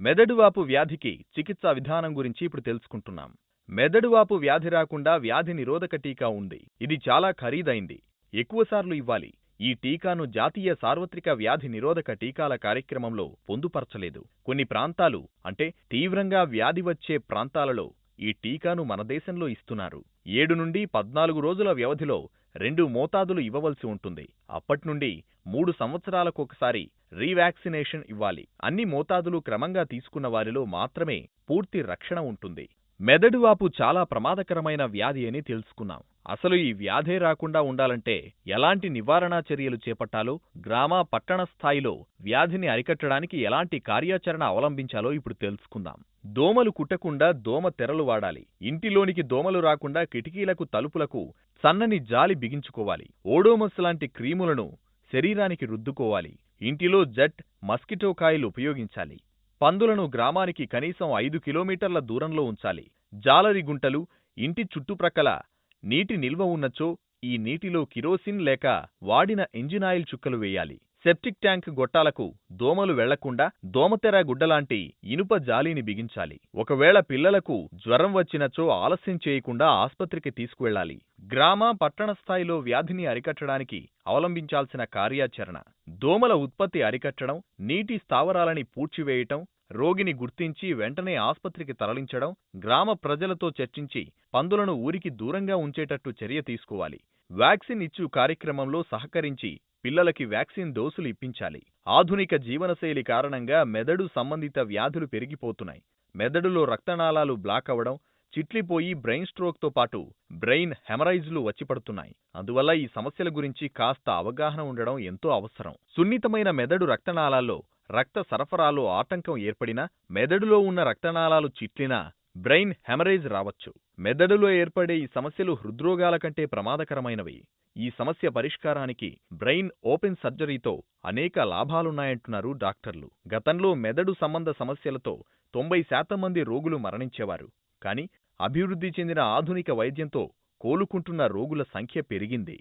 మెదడువాపు వ్యాధికి చికిత్సా విధానం గురించి ఇప్పుడు తెలుసుకుంటున్నాం. మెదడువాపు వ్యాధి రాకుండా వ్యాధి నిరోధక టీకా ఉంది. ఇది చాలా ఖరీదైంది. ఎక్కువసార్లు ఇవ్వాలి. ఈ టీకాను జాతీయ సార్వత్రిక వ్యాధి నిరోధక టీకాల కార్యక్రమంలో పొందుపరచలేదు. కొన్ని ప్రాంతాలు అంటే తీవ్రంగా వ్యాధి వచ్చే ప్రాంతాలలో ఈ టీకాను మన దేశంలో ఇస్తున్నారు. ఏడు నుండి పద్నాలుగు రోజుల వ్యవధిలో రెండు మోతాదులు ఇవ్వవలసి ఉంటుంది. అప్పట్నుండి మూడు సంవత్సరాలకొకసారి రీవాక్సినేషన్ ఇవ్వాలి. అన్ని మోతాదులు క్రమంగా తీసుకున్న వారిలో మాత్రమే పూర్తి రక్షణ ఉంటుంది. మెదడువాపు చాలా ప్రమాదకరమైన వ్యాధి అని తెలుసుకున్నాం. అసలు ఈ వ్యాధే రాకుండా ఉండాలంటే ఎలాంటి నివారణా చర్యలు చేపట్టాలో గ్రామ పట్టణ స్థాయిలో వ్యాధిని అరికట్టడానికి ఎలాంటి కార్యాచరణ అవలంబించాలో ఇప్పుడు తెలుసుకుందాం. దోమలు కుట్టకుండా దోమ తెరలు వాడాలి. ఇంటిలోనికి దోమలు రాకుండా కిటికీలకు తలుపులకు సన్నని జాలి బిగించుకోవాలి. ఓడోమస్ లాంటి క్రీములను శరీరానికి రుద్దుకోవాలి. ఇంటిలో జెట్ మస్కిటో కాయలు ఉపయోగించాలి. పందులను గ్రామానికి కనీసం ఐదు కిలోమీటర్ల దూరంలో ఉంచాలి. జాలరి గుంటలు ఇంటి చుట్టుప్రక్కల నీటి నిల్వ ఉన్నచో ఈ నీటిలో కిరోసిన్ లేక వాడిన ఇంజిన్ ఆయిల్ చుక్కలు వేయాలి. సెప్టిక్ ట్యాంక్ గొట్టాలకు దోమలు వెళ్ళకుండా దోమతెర గుడ్డలాంటి ఇనుప జాలీని బిగించాలి. ఒకవేళ పిల్లలకు జ్వరం వచ్చినచో ఆలస్యం చేయకుండా ఆస్పత్రికి తీసుకువెళ్ళాలి గ్రామ పట్టణ స్థాయిలో వ్యాధిని అరికట్టడానికి అవలంబించాల్సిన కార్యాచరణ. దోమల ఉత్పత్తి అరికట్టడం నీటి స్థావరాలని పూడ్చివేయటం రోగిని గుర్తించి వెంటనే ఆస్పత్రికి తరలించడం గ్రామ ప్రజలతో చర్చించి పందులను ఊరికి దూరంగా ఉంచేటట్టు చర్య తీసుకోవాలి. వ్యాక్సిన్ ఇచ్చు కార్యక్రమంలో సహకరించి పిల్లలకి వ్యాక్సిన్ డోసులు ఇప్పించాలి. ఆధునిక జీవనశైలి కారణంగా మెదడు సంబంధిత వ్యాధులు పెరిగిపోతున్నాయి. మెదడులో రక్తనాళాలు బ్లాక్ అవడం చిట్లిపోయి బ్రెయిన్ స్ట్రోక్తో పాటు బ్రెయిన్ హెమరైజ్లు వచ్చిపడుతున్నాయి. అందువల్ల ఈ సమస్యల గురించి కాస్త అవగాహన ఉండడం ఎంతో అవసరం. సున్నితమైన మెదడు రక్తనాళాల్లో రక్త సరఫరాలో ఆటంకం ఏర్పడినా మెదడులో ఉన్న రక్తనాళాలు చిట్లినా బ్రెయిన్ హెమరేజ్ రావచ్చు. మెదడులో ఏర్పడే ఈ సమస్యలు హృద్రోగాల కంటే ప్రమాదకరమైనవి. ఈ సమస్య పరిష్కారానికి బ్రెయిన్ ఓపెన్ సర్జరీతో అనేక లాభాలున్నాయంటున్నారు డాక్టర్లు. గతంలో మెదడు సంబంధ సమస్యలతో తొంభై శాతం మంది రోగులు మరణించేవారు. కాని అభివృద్ధి చెందిన ఆధునిక వైద్యంతో కోలుకుంటున్న రోగుల సంఖ్య పెరిగింది.